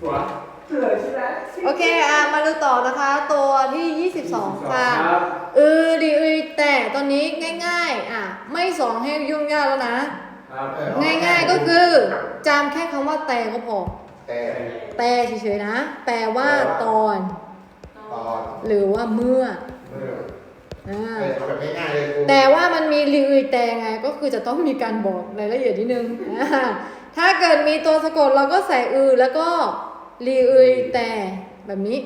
หัวเสือใช่ไหมโอเคอะมาดูต่อนะคะ ตัวที่ 22 ค่ะครับอือดีอือแต่ตอนนี้ง่าย ๆ อะ ไม่สอนให้ยุ่งยากแล้วนะ ครับง่ายๆก็คือจำแค่คำว่าแต่ก็พอ แต่ แต่เฉยๆนะ แปลว่าตอน ตอนหรือว่าเมื่อเมื่ออ่าเออเอาแบบง่ายๆเลยครูแต่ว่ามันมีรีอือแต่ไงก็คือจะต้องมีการบอกรายละเอียดนิดนึงอ่าถ้าเกิดมีตัวสะกดเราก็ใส่อือแล้วก็ รีอือแต่แบบนี้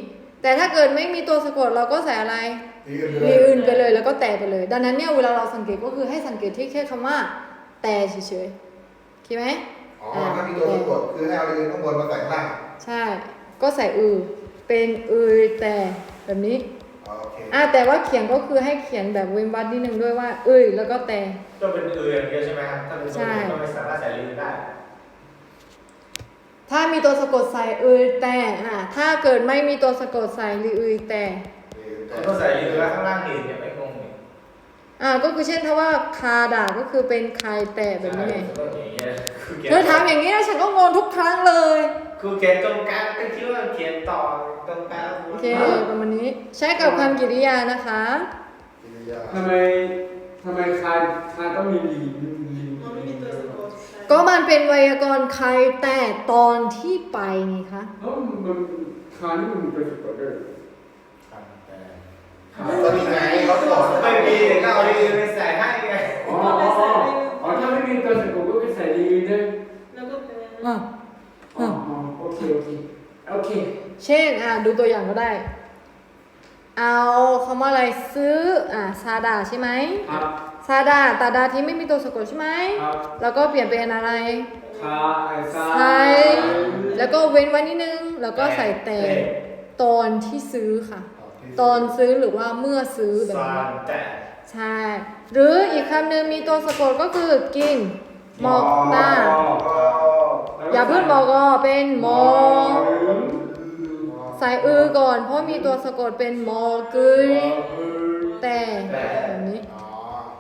แต่ถ้าเกิดไม่มีตัวสะกดเราก็ใส่อะไรที่อื่นรีอื่นไปเลยแล้วก็แต่ไปเลย ดังนั้นเนี่ยเวลาเราสังเกตก็คือให้สังเกตที่แค่คำว่า แต่เฉยๆคิดไหมอ๋อถ้ามีตัวสะกดคือให้เอาอื่นข้างบนมาใส่ข้างล่างใช่ ก็ใส่อือเป็นอือแต่แบบนี้อ๋อโอเคอ่าแต่ว่าเขียนก็คือให้เขียนแบบเว้นวรรคนิดนึงด้วยว่า เอ้ยแล้วก็แต่ต้องเป็นเอืออย่างเดียวใช่ไหมครับถ้าเป็นตัวอื่นก็ไม่สามารถใส่ลือได้ ถ้ามีตัวสะกดใส่อือแต่อ่าถ้าเกิดไม่มีตัวสะกดใส่รีอือแต่คุณต้องใส่ลือแล้วข้างล่างอื่นเนี่ยไม่งงเลยอ่าก็คือเช่นถ้าว่าคาด่าก็คือเป็นใครแต่แบบนี้ไงต้องอย่างเงี้ยคือเขียนเธอถามอย่างนี้แล้วฉันก็งงทุกครั้งเลยคือเขียนตรงกลางก็คิดว่าเขียนต่อตรงกลางโอเคประมาณนี้ ใช้กับคำกริยานะคะกิริยาทำไมทำไมคานคานต้องมีลีลีลี มันไม่มีตัวสะกดก็มันเป็นไวยากรณ์ใครแต่ตอนที่ไปไงคะเอ้ามันคานนี่มันมีตัวสะกดด้วยก็นี่ไงเขาสอนไม่มีเด็กก็เอาลือไปใส่ให้ไงอ๋ออ๋ออ๋ออ๋อถ้าไม่มีตัวสะกดก็ไปใส่ลีได้แล้วก็เป็นอะอ๋ออ๋อโอเคโอเคโอเค เช่นอะดูตัวอย่างก็ได้ เอาคำว่าอะไรซื้ออะซาดาใช่ไหมครับ ซาดาตาดาที่ไม่มีตัวสะกดใช่ไหมครับ แล้วก็เปลี่ยนเป็นอะไรคาไอ้ซาใส่แล้วก็เว้นไว้นิดนึง แล้วก็ใส่แต่ตอนที่ซื้อค่ะ ตอนซื้อหรือว่าเมื่อซื้อแบบซานี้นแต่ ใช่ หรืออีกคำหนึ่งมีตัวสะกดก็คือกินมอกตาอย่าเพิ่งบอกก็เป็นมอใส่อือก่อน เพราะมีตัวสะกดเป็นมอกึยแต่แบบนี้อ๋อ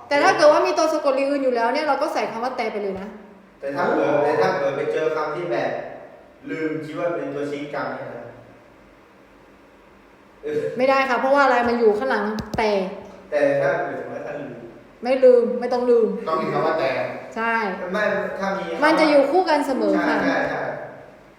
แต่ถ้าเกิดว่ามีตัวสะกดรีอื่นอยู่แล้วเนี่ยเราก็ใส่คำว่าแต่ไปเลยนะแต่ถ้าเกิดแต่ถ้าเกิดไปเจอคำที่แบบ ลืมคิดว่าเป็นตัวชี้กรรมเนี่ยนะเออไม่ได้ค่ะ เพราะว่าอะไรมันอยู่ข้างหลังแต่แต่ถ้าเกิดว่าถ้าลืมไม่ลืมไม่ต้องลืม ต้องมีคำว่าแต่ใช่ ไม่ถ้ามีมันจะอยู่คู่กันเสมอใช่ค่ะ ใช่ใช่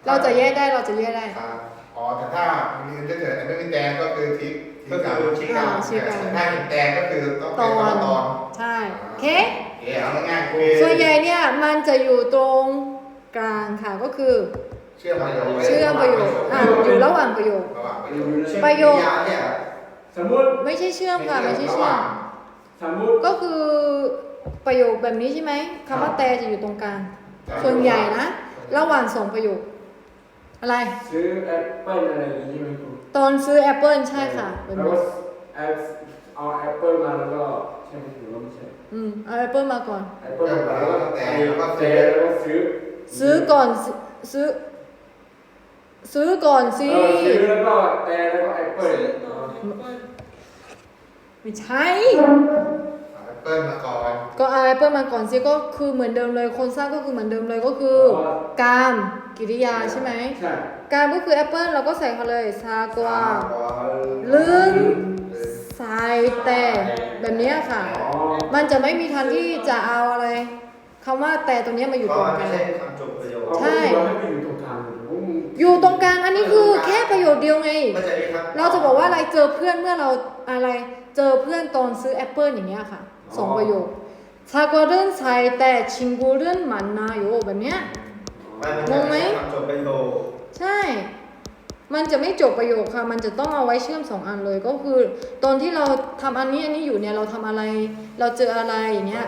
เราจะแยกได้เราจะแยกได้ ครับ อ๋อแต่ถ้ามีเฉยๆแต่ไม่มีแต่ก็คือทิศทิก็ศกรรมคือชี้กรรมอ่าชี้กรรมแต่ถ้าเห็นแต่ก็คือต้องตเป็นอนคำว่าตอนใช่โอเคโอเคเอาง่ายๆครูส่วนใหญ่เนี่ยมันจะอยู่ตรงกลางค่ะก็คือ เชื่อมประโยคไว้เชื่อมประโยคอะอยู่ระหว่างประโยค ระหว่างประโยคเช่นประโยคกริาเนี่ยสมมุติไม่ใช่เชื่อมค่ะไม่ใช่เชื่อมสมมุติก็คือประโยคแบบนี้ใช่ไหมคำว่าแต่จะอยู่ตรงกลางส่วนใหญ่นะ ระหว่างสองประโยค อะไรซื้อแอปเปิ้ลอะไรอย่างนี้ใช่ไหมครูตอนซื้อแอปเปิลใช่ค่ะแบบแล้วนี้ก็แอปเอาแอปเปิ้ลมาแล้วก็ใช่ไหมหรือว่าไม่ใช่อืมเอาแอปเปิลมาก่อน แอปเปิ้ลมาแล้วก็แต่แล้วก็แต่แล้วก็ซื้อซื้อก่อนซื้อซื้อ ซื้อก่อนสิ เออซื้อแล้วก็แต่แล้วก็แอปเปิ้ลซื้อต่อแอปเปิ้ลไม่ใช่แอป เปิ้ลมาก่อนก็เอาแอปเปิลมาก่อนสิก็คือเหมือนเดิมเลยโครงสร้างก็คือเหมือนเดิมเลยก็คือการกิริยาใช่ไหมใช่การก็คือแอปเปิลเราก็ใส่เขาเลยซากวาลืลึงใส่แต่แบบเนี้ยค่ะอ๋อมันจะไม่มีทางที่จะเอาอะไรคำว่าแต่ตรงเนี้ยมาอยู่เพตรราะงมันกไม่ลางใช่คำจบประโยคใช่เราให้ไปอยู่ตรงกลางเลยผมอยู่ตรงกลางอันนี้คือแค่ประโยชน์เดียวไงก็จะมีคำเราจะบอกว่าอะไรเจอเพื่อนเมื่อเราอะไร เจอเพื่อนตอนซื้อแอปเปิลอย่างเงี้ยค่ะ สองประโยคซากวเรื่องใส่แต่ชิงกูเรื่องมันนาโยแบบเนี้ยมันงงไหมคำจบประโยคใช่ มันจะไม่จบประโยคค่ะ มันจะต้องเอาไว้เชื่อมสองอันเลยก็คือ ตอนที่เราทำอันนี้อันนี้อยู่เนี่ยเราทำอะไร เราเจออะไรอย่างเงี้ย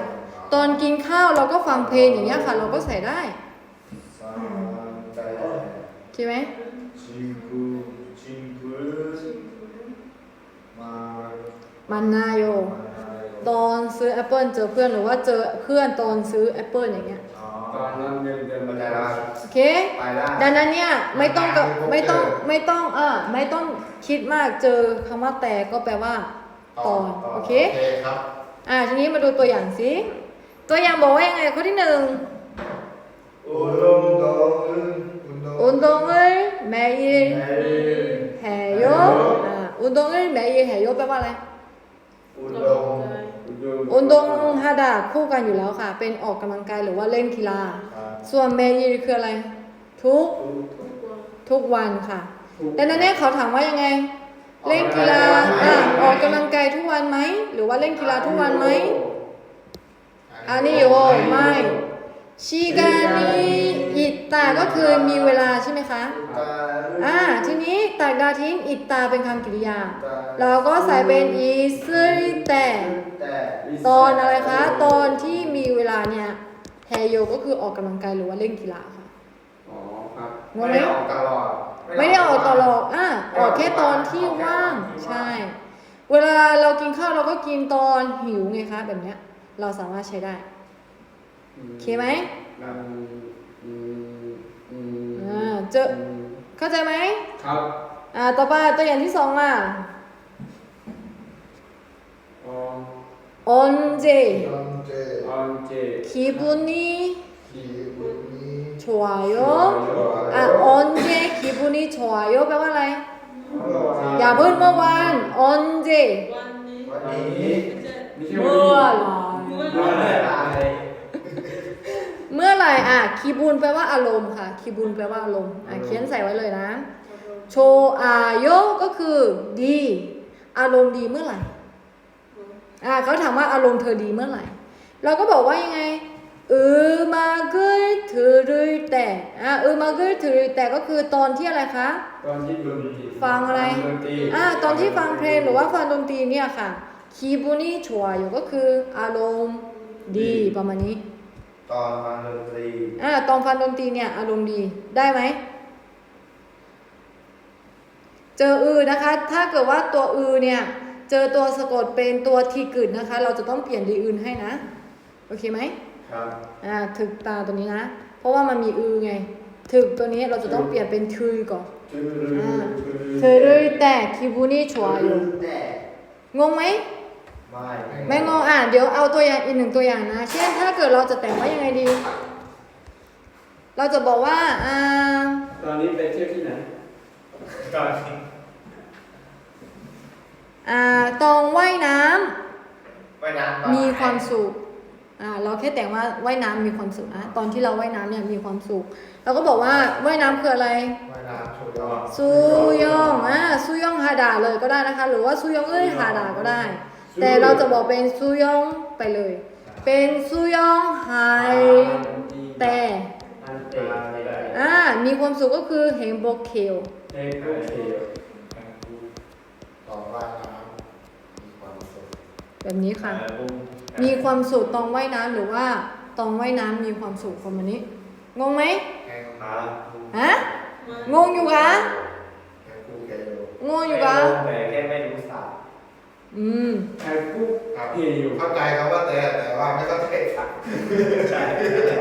ตอนกินข้าวเราก็ฟังเพลงอย่างเงี้ยค่ะ เราก็ใส่ได้สามแต่โอเคไหมชิกูชิกูมามันนาโย ตอนซื้อแอปเปิลเจอเพื่อนหรือว่าเจอเพื่อนตอนซื้อแอปเปิลอย่างเงี้ย อ๋อ ตอนนั้นเดินเดิน มั มาน จะ ได้ ได้ โอเค ไปได้ ดังนั้นเนี่ยไม่ต้องกับไม่ต้องไม่ต้องเออไม่ต้องคิดมากเจอคำว่าแต่ก็แปลว่า ตอนโอเค โอเคครับ อ่าทีนี้มาดูตัวอย่างสิ ตัวอย่างบอกว่ายังไงข้อที่หนึ่ง อุ อุ ด ด ม มโดอึนอุดม อุนตรงเลย 매일 해요. 아, 운동을 매일 해요 แปล อุนดงฮาดาคู่กันอยู่แล้วค่ะ เป็นออกกำลังกายหรือว่าเล่นกีฬา ส่วนเมยีคืออะไร ทุกทุกวันค่ะดังนั้นเนี่ยเขาถามว่ายังไง เล่นกีฬาอะออกกำลังกายทุกวันไหมหรือว่าเล่นกีฬาทุกวันไหมอันนี้โยไม่ ชีกานีอิตตาก็คือมีเวลาใช่ไหมคะตาอ่าทีนี้ตากดาทิ้งอิตตาเป็นคำกริยาตาเราก็ใส่เป็นอีซึริแต่แต่ตอนอะไรคะ ตอนที่มีเวลาเนี่ยแฮโยก็คือออกกำลังกายหรือว่าเล่นกีฬาค่ะอ๋อครับงงไหมไม่ได้ออกตลอดไม่ได้ออกตลอดอะออกแค่ตอนที่ว่างใช่ เวลาเรากินข้าวเราก็กินตอนหิวไงคะแบบเนี้ยเราสามารถใช้ได้ โอเคไหม อืมอืมอืม อ่าเจอ อืม เข้าใจไหม ครับ อ่า ต่อไปตัวอย่างที่สองล่ะ อ๋อ 언제 ตอนเจ ออนเจ 기분이 ขี่บุญนี้ 좋아요? 아, 언제 기분이 좋아요? แปลว่าอะไร อย่าเพิ่งเมื่อวาน 언제 วันนี้ วันนี้ ไม่ใช่ ไม่ใช่ เมื่อไหร่ เมื่อเมื่อไหไหร่ร่เมื่อไหร่อะคีบุนแปลว่าอารมณ์ค่ะ คีบุนแปลว่าอารมณ์อะเขียนใส่ไว้เลยนะ โชอาโยก็คือดี อารมณ์ดีเมื่อไหร่อะเขาถามว่าอารมณ์เธอดีเมื่อไหร่ เราก็บอกว่ายังไงอือมาเกยถือรุยแต่อะอือมาเกยถือรุยแต่ก็คือตอนที่อะไรคะ ตอนที่ดนตรีฟังอะไรดนตรีอะตอนที่ฟังเพลงหรือว่าฟังดนตรีเนี่ยค่ะคีบุนี่ชัวอยู่ก็คืออารมณ์ดีประมาณนี้ ตอนฟังดนตรี อ่าตอนฟังดนตรีเนี่ยอารมณ์ดีได้ไหม เจออือนะคะ ถ้าเกิดว่าตัวอือเนี่ย เจอตัวสะกดเป็นตัวทีกึดนะคะ เราจะต้องเปลี่ยนดีอื่นให้นะ โอเคไหมครับอ่าถึกตาตัวนี้นะ เพราะว่ามันมีอือไง ถึกตัวนี้เราจะต้องเปลี่ยนเป็นทือก่อนชื่ออ่าเธอเลยแต่คิบุนี่ชัวอยู่ แต่งงไหม ไม่ ไม่งงอะเดี๋ยวเอาตัวอย่างอีกหนึ่งตัวอย่างนะ เช่นถ้าเกิดเราจะแต่งว่ายังไงดี เราจะบอกว่าอ่าตอนนี้ไปเที่ยวที่ไหนตอนนี้อ่าตองว่ายน้ำไปน้ำมีความสุขอ่าเราแค่แต่งว่าว่ายน้ำมีความสุขนะตอนที่เราว่ายน้ำเนี่ยมีความสุขเราก็บอกว่าว่ายน้ำคืออะไร ว่ายน้ำโชว์ยอดซูยองอ่าซูยองฮาดาเลยก็ได้นะคะ หรือว่าซูยองเอ้ยฮาดาก็ได้ แต่เราจะบอกเป็นซูยองไปเลย เป็นซูยองไฮแต่อันเตะอะไรอ่ามีความสุขก็คือเฮงโบเคลเทโกเทลต่อว่ายน้ำมีความสุขแบบนี้ค่ะ มีความสุขตองว่ายน้ำหรือว่าตองว่ายน้ำมีความสุขประมาณนี้ งงไหมแข่งครับฮะงงอยู่กะแข่งคู่แข่งโยงงอยู่กะแต่แค่ไม่รู้ศัพท์ อืมแค่กุ๊กครับเฮอยู่เข้าใจคำว่าแต่แต่ว่าไม่เข้าใจสัตว์ใช่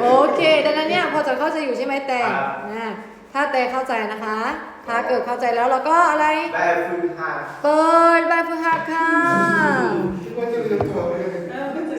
โอเค ดังนั้นเนี่ยพอจะเข้าใจอยู่ใช่ไหมแต่ครับ นะถ้าแต่เข้าใจนะคะ ถ้าเกิดเข้าใจแล้วเราก็อะไรได้ฝึกหัดเปิดแบบฝึกหัดค่ะ คิดว่าจะลืมตัวไปเลยแล้ว